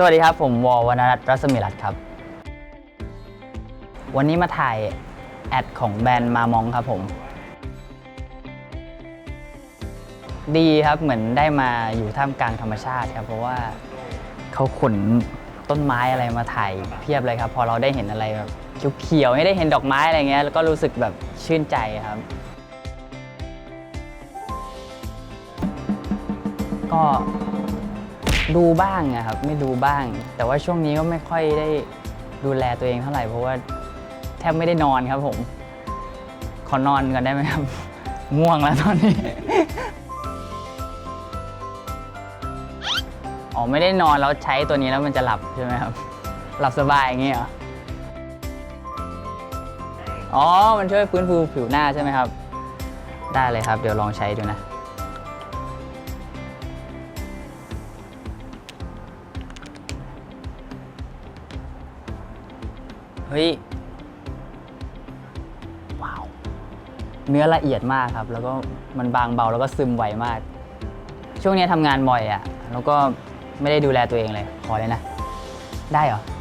สวัสดีครับ ผมวอวรรณรัตน์รัศมีรัตน์ครับ วันนี้มาถ่ายแอดของแบรนด์มามองครับผม ดีครับเหมือนได้มาอยู่ท่ามกลางธรรมชาติครับ เพราะว่าเขาขนต้นไม้อะไรมาถ่ายเพียบเลยครับ พอเราได้เห็นอะไรแบบเขียวๆได้เห็นดอกไม้อะไรเงี้ยแล้วก็รู้สึกแบบชื่นใจครับ ก็ ดูบ้างอะครับไม่ดูบ้าง แต่ว่าช่วงนี้ก็ไม่ค่อยได้ดูแลตัวเองเท่าไหร่เพราะว่าแทบไม่ได้นอนครับผม ขอนอนก่อนได้ไหมครับ ง่วงแล้วตอนนี้ อ๋อไม่ได้นอนแล้วใช้ตัวนี้แล้วมันจะหลับใช่ไหมครับ หลับสบายอย่างเงี้ยเหรอ อ๋อ มันช่วยฟื้นฟูผิวหน้าใช่ไหมครับ ได้เลยครับ เดี๋ยวลองใช้ดูนะ เฮ้ย ว้าว เนื้อละเอียดมากครับ แล้วก็มันบางเบาแล้วก็ซึมไวมาก ช่วงนี้ทำงานบ่อยอะ่ะ แล้วก็ไม่ได้ดูแลตัวเองเลย ขอเลยนะ ได้เหรออ